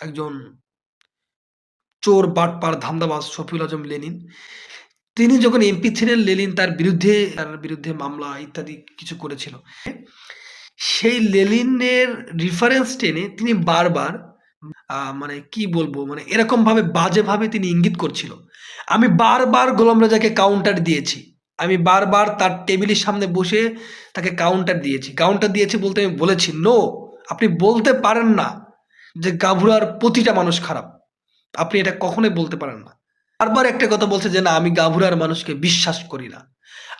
একজন চোর, বাটপার, ধান্দাবাজ শফিউল আজম লেনিন। তিনি যখন এমপি ছিলেন লেনিন তার বিরুদ্ধে তার বিরুদ্ধে মামলা ইত্যাদি কিছু করেছিল। সেই লেনিনের রেফারেন্স টেনে তিনি বারবার মানে কি বলব মানে এরকম এরকমভাবে বাজেভাবে তিনি ইঙ্গিত করছিল। আমি বারবার গোলাম রেজাকে কাউন্টার দিয়েছি। আমি বারবার তার টেবিলের সামনে বসে তাকে কাউন্টার দিয়েছি। কাউন্টার দিয়েছি বলতে আমি বলেছি, "নো, আপনি বলতে পারেন না যে গাভুরার প্রতিটা মানুষ খারাপ। আপনি এটা কখনোই বলতে পারেন না।" বারবার একটা কথা বলছে যে, "না, আমি গাভুরার মানুষকে বিশ্বাস করি না।"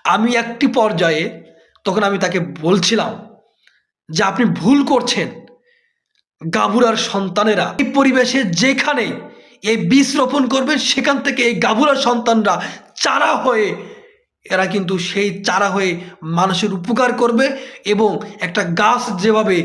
আমি একটি পর্যায়ে তখন আমি তাকে বলছিলাম যে, "আপনি ভুল করছেন। গাভুরার সন্তানেরা এই পরিবেশে যেখানে এই বীজ রোপণ করবেন সেখান থেকে এই গাভুরার সন্তানরা চারা হয়ে এরা কিন্তু সেই চারা হয়ে মানুষের উপকার করবে এবং একটা গাছ যেভাবে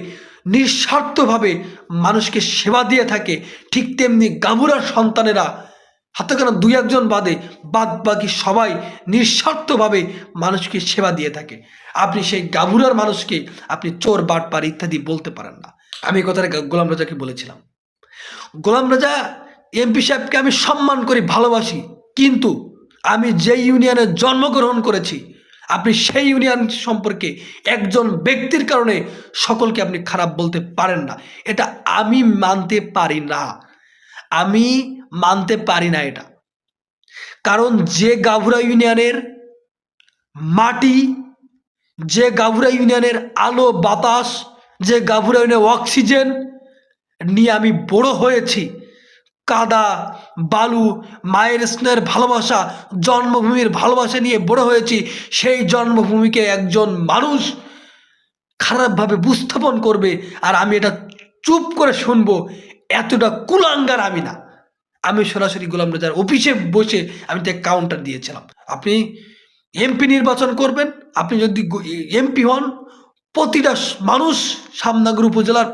নিঃস্বার্থভাবে মানুষকে সেবা দিয়ে থাকে ঠিক তেমনি গাভুরার সন্তানেরা হাতে গোনা দুই একজন বাদে বাদবাকি সবাই নিঃস্বার্থভাবে মানুষকে সেবা দিয়ে থাকে। আপনি সেই গাভুরার মানুষকে আপনি চোর, বাটপার ইত্যাদি বলতে পারেন না। আমি কথাটা গোলাম রাজাকে বলেছিলাম। গোলাম রাজা এমপি সাহেবকে আমি সম্মান করি, ভালোবাসি। কিন্তু আমি যে ইউনিয়নে জন্মগ্রহণ করেছি, আপনি সেই ইউনিয়ন সম্পর্কে একজন ব্যক্তির কারণে সকলকে আপনি খারাপ বলতে পারেন না। এটা আমি মানতে পারি না। আমি মানতে পারি না এটা। কারণ যে গাভুরা ইউনিয়নের মাটি, যে গাভুরা ইউনিয়নের আলো বাতাস, যে গাভুরা ইউনিয়নের অক্সিজেন নিয়ে আমি বড় হয়েছি, কাদা, বালু, মায়ের স্নেহের ভালোবাসা, জন্মভূমির ভালোবাসা নিয়ে বড় হয়েছি, সেই জন্মভূমিকে একজন মানুষ খারাপভাবে উপস্থাপন করবে আর আমি এটা চুপ করে শুনব, এতটা কুলাঙ্গার আমি না। আমি সরাসরি গোলাম রেজার অফিসে বসে আমি তাকে কাউন্টার দিয়েছিলাম। আপনি এমপি নির্বাচন করবেন, আপনি যদি এমপি হন, প্রতিটা মানুষ সামনাগর উপজেলার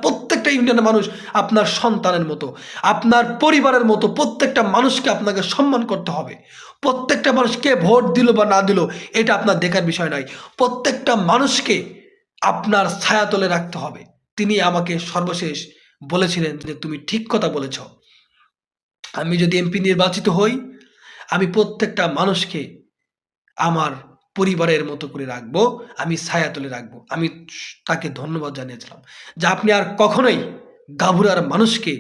প্রত্যেকটা ইউনিয়নের মানুষ আপনার সন্তানের মতো, আপনার পরিবারের মতো প্রত্যেকটা মানুষকে আপনাকে সম্মান করতে হবে। প্রত্যেকটা মানুষকে ভোট দিল বা না দিল এটা আপনার দেখার বিষয় নয়। প্রত্যেকটা মানুষকে আপনার ছায়া ছায়াতলে রাখতে হবে। তিনি আমাকে সর্বশেষ বলেছিলেন যে, "তুমি ঠিক কথা বলেছ। আমি যদি এমপি নির্বাচিত হই, আমি প্রত্যেকটা মানুষকে আমার পরিবারের মতো করে রাখব, আমি ছায়া তুলে রাখব।" আমি তাকে ধন্যবাদ জানিয়েছিলাম যে, "আপনি আর কখনোই গাভুরার মানুষকে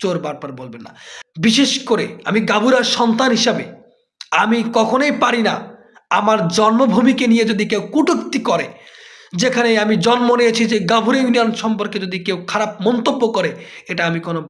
চোর, বাটপার বলবেন না।" বিশেষ করে আমি গাভুরার সন্তান হিসাবে আমি কখনোই পারি না আমার জন্মভূমিকে নিয়ে যদি কেউ কটূক্তি করে, যেখানে আমি জন্ম নিয়েছি যে গাভুরা ইউনিয়ন সম্পর্কে যদি কেউ খারাপ মন্তব্য করে, এটা আমি কোনো